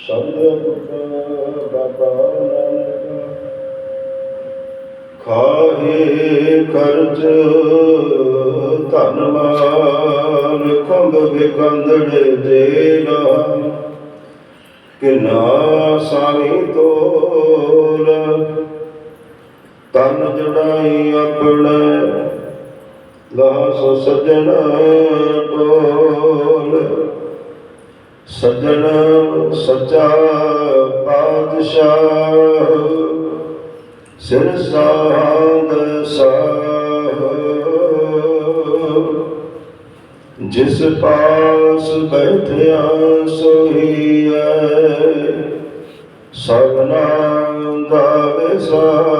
ਸਤਿਗੁਰ ਬਾਬਾ ਨਾਨਕ ਖਾਹੇ ਖਰਚ ਧਨਮਾਨ ਖੰਭ ਵਿਕੰਦੜੇ ਦੇਲਾ ਕਿਨਾ ਸਾਈ ਤੋਲ ਤਨ ਜੜਾਈ ਆਪਣੇ ਲਾਸ ਸਜਣ ਟੋਲ ਸਜਣ ਸੱਚਾ ਪਾਤਸ਼ਾਹ ਸਿਰ ਸਾਧ ਸਾਹ। ਜਿਸ ਪਾਸ ਬੈਠਿਆ ਸੋਹੀਐ ਸਭਨਾ ਦਾ ਵਿਸਾਹ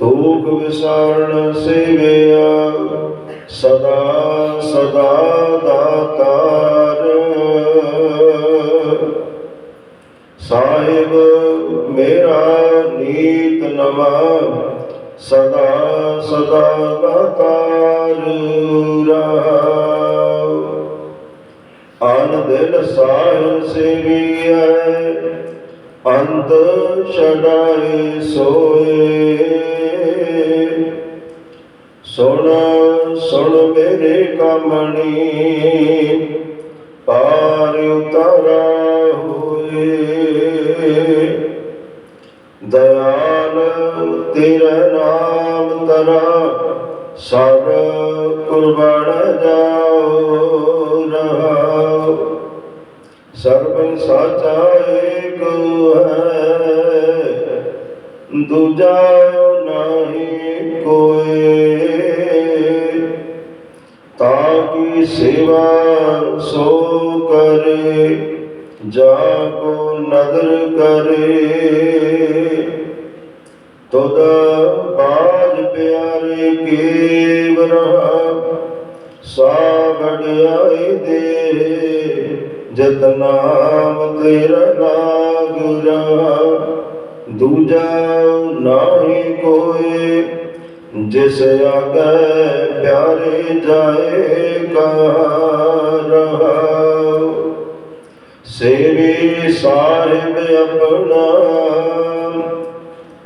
ਦੁਖ ਵਿਸਾਰਨ ਸੇਵਿਆ, ਸਦਾ ਸਦਾ ਦਾਤਾਰ ਸਾਹਿਬ, ਮੇਰਾ ਨੀਤ ਨਵਾ, ਸਦਾ ਸਦਾ ਦਾਤਾਰ ਰਹਾਉ ਅਨ ਦਿਲ ਸਾਹਿਬ ਸੇਵੀਐ, ਅੰਤ ਛਡਾਏ ਸੋਏ। ਸੁਣ ਮੇਰੇ ਕਮਣੀ ਪਾਰ ਉਤਾਰਾ ਹੋਏ। ਦਇਆਲ ਤੇਰਾ ਨਾਮ ਤਰਾ ਸਭ ਕੁਰਬਾਨ ਜਾਓ ਰਹਾਓ ਸਰਬੰ ਸਾਚਾ ਏਕ ਹੈ, ਦੂਜਾ ਸੇਵਾ ਸੋ ਕਰੇ ਜਾ ਕੋ ਨਦਰ ਕਰੇ। ਤੁਧ ਬਾਜ ਪਿਆਰੇ ਕੇਵਰਾ ਸਾ ਵਡਿਆਈ ਦੇ, ਜਤ ਨਾਮ ਤੇਰਾ ਲਾਗੁਰਾ ਦੂਜਾ ਨਾਹੀ ਕੋਈ ਜਿਸ ਆਗੇ ਪਿਆਰੇ ਜਾਏ ਰਹਾਉ ਸੇਵੀ ਸਾਹਿਬ ਆਪਣਾ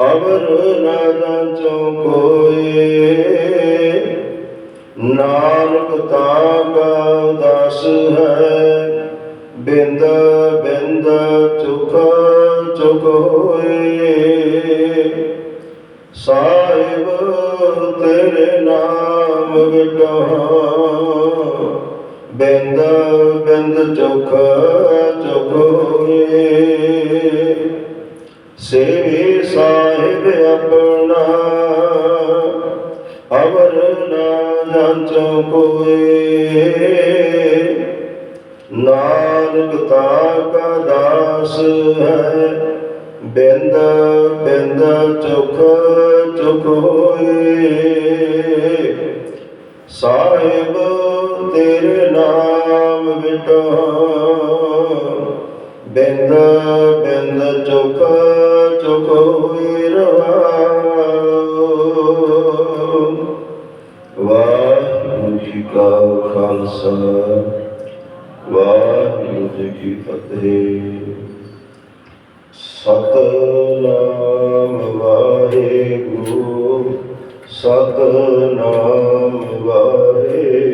ਅਵਰ ਨਾ ਜਾਂਚੋ ਕੋਏ ਨਾਨਕ ਤਾਗਾ ਦਾਸ ਹੈ, ਬਿੰਦ ਸਾਹਿਬ ਆਪਣਾ। ਅਵਰ ਨਾ ਜਾਂਚੋ ਕੋਏ ਨਾਨਕ ਤਾਕਾ ਦਾਸ ਹੈ, ਬਿੰਦ ਬਿੰਦ ਚੁਖ ਚੁਖ ਹੋਏ। ਸਾਹਿਬ ਤੇਰੇ ਨਾਮ ਵਿਟੋ ਕੀ ਸਤਨਾਮ ਵਾਹਿਗੁਰੂ ਸਤਨਾਮ ਵਾਹਿਗੁਰੂ।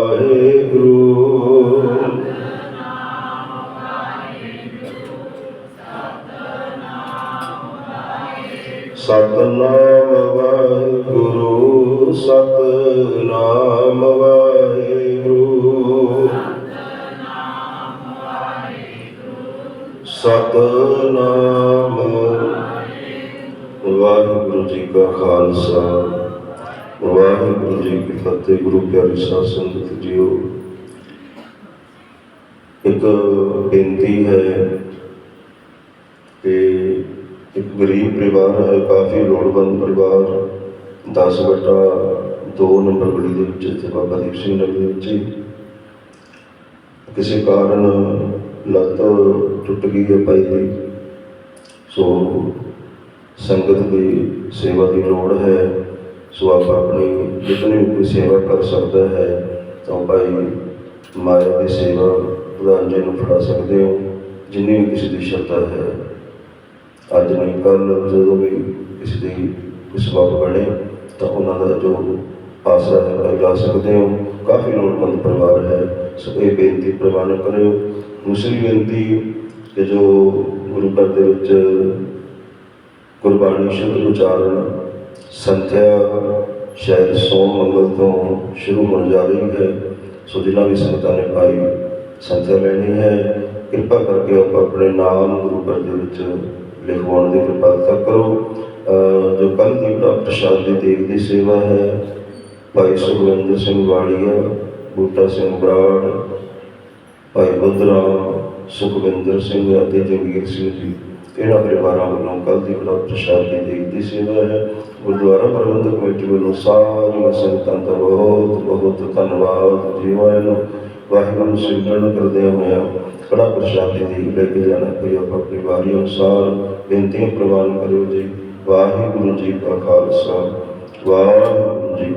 ਸਤਨਾਮ ਵਾਹਿਗੁਰੂ ਸਤਨਾਮ ਵਾਹਿਗੁਰੂ ਸਤਨਾਮ ਵਾਹਿਗੁਰੂ ਜੀ ਕਾ ਖਾਲਸਾ, ਵਾਹਿਗੁਰੂ ਜੀ ਕੀ ਫਤਿਹ। ਗੁਰੂ ਪਿਆਰੀ ਸਾਧ ਸੰਗਤ ਜੀਓ, ਇੱਕ ਬੇਨਤੀ ਹੈ ਕਿ ਇੱਕ ਗਰੀਬ ਪਰਿਵਾਰ ਹੈ, ਕਾਫੀ ਲੋੜਵੰਦ ਪਰਿਵਾਰ। 10 ਬਟਾ 2 ਨੰਬਰ ਗਲੀ ਦੇ ਵਿੱਚ ਇੱਥੇ ਬਾਬਾ ਦੀਪ ਸਿੰਘ ਨਗਰ ਦੇ ਵਿੱਚ ਹੀ। ਕਿਸੇ ਕਾਰਨ ਲੱਤ ਟੁੱਟ ਗਈ ਹੈ ਭਾਈ ਦੀ ਸੋ ਸੰਗਤ ਦੀ ਸੇਵਾ ਦੀ ਲੋੜ ਹੈ। ਸੋ ਆਪ ਆਪਣੀ ਜਿਤਨੀ ਵੀ ਕੋਈ ਸੇਵਾ ਕਰ ਸਕਦਾ ਹੈ, ਤਾਂ ਭਾਈ ਮਾਇਆ ਦੀ ਸੇਵਾ ਪ੍ਰਧਾਨ ਜੀ ਨੂੰ ਫੜਾ ਸਕਦੇ ਹੋ, ਜਿੰਨੀ ਵੀ ਕਿਸੇ ਦੀ ਸ਼ਰਧਾ ਹੈ। ਅੱਜ ਨਹੀਂ ਕੱਲ ਜਦੋਂ ਵੀ ਕਿਸੇ ਦੀ ਕੋਈ ਸਬਬ ਬਣੇ, ਤਾਂ ਉਹਨਾਂ ਦਾ ਜੋ ਆਸਰਾ ਹੈ ਭਾਈ ਲਾ ਸਕਦੇ ਹੋ। ਕਾਫੀ ਲੋੜਵੰਦ ਪਰਿਵਾਰ ਹੈ। ਸੋ ਇਹ ਬੇਨਤੀ ਪ੍ਰਵਾਨ ਕਰਿਓ। ਦੂਸਰੀ ਬੇਨਤੀ ਕਿ ਜੋ ਗੁਰੂ ਘਰ ਦੇ ਵਿੱਚ ਗੁਰਬਾਣੀ ਸ਼ੁੱਧ ਉਚਾਰਨ ਸੰਥਿਆ ਸ਼ਾਇਦ ਸੋਮ ਮੰਗਲ ਤੋਂ ਸ਼ੁਰੂ ਹੋਣ ਜਾ ਰਹੀ ਹੈ। ਸੋ ਜਿਨ੍ਹਾਂ ਵੀ ਸੰਗਤਾਂ ਨੇ ਭਾਈ ਸੰਥਿਆ ਲੈਣੀ ਹੈ, ਕਿਰਪਾ ਕਰਕੇ ਆਪਾਂ ਆਪਣੇ ਨਾਮ ਗੁਰੂ ਘਰ ਦੇ ਵਿੱਚ ਲਿਖਵਾਉਣ ਦੀ ਕਿਰਪਾਲਤਾ ਕਰੋ। ਜੋ ਕੱਲ੍ਹ ਦੀ ਡਾਕਟਰ ਸ਼ਾਦੀ ਦੇਵ ਦੀ ਸੇਵਾ ਹੈ, ਭਾਈ ਸੁਖਵਿੰਦਰ ਸਿੰਘ ਵਾਲੀਆ, ਬੂਟਾ ਸਿੰਘ ਬਰਾੜ, ਭਾਈ ਬੁੱਧਰਾਮ ਸੁਖਵਿੰਦਰ ਸਿੰਘ ਅਤੇ ਜਗੀਰ ਸਿੰਘ ਜੀ, ਇਹਨਾਂ ਪਰਿਵਾਰਾਂ ਵੱਲੋਂ ਕੱਲ੍ਹ ਦੀ ਬੜਾ ਸ਼ਾਦੀ ਦੇਵ ਦੀ ਸੇਵਾ ਹੈ। ਗੁਰਦੁਆਰਾ ਪ੍ਰਬੰਧਕ ਕਮੇਟੀ ਵੱਲੋਂ ਸਾਰੀਆਂ ਸੰਗਤਾਂ ਦਾ ਬਹੁਤ ਬਹੁਤ ਧੰਨਵਾਦ। ਜੀਵਾਂ ਨੂੰ ਵਾਹਿਗੁਰੂ ਸਿਮਰਨ ਕਰਦੇ ਹੋਇਆ ਬੜਾ ਪ੍ਰਸ਼ਾਦੀ ਦੀ ਲੈ ਕੇ ਜਾਣਾ ਕੋਈ ਆਪਾਂ ਆਪਣੀ ਵਾਰੀ ਅਨੁਸਾਰ ਬੇਨਤੀਆਂ ਪ੍ਰਵਾਨ ਕਰਿਓ ਜੀ। ਵਾਹਿਗੁਰੂ ਜੀ ਕਾ ਖਾਲਸਾ। ਵਾਹਿਗੁਰੂ ਜੀ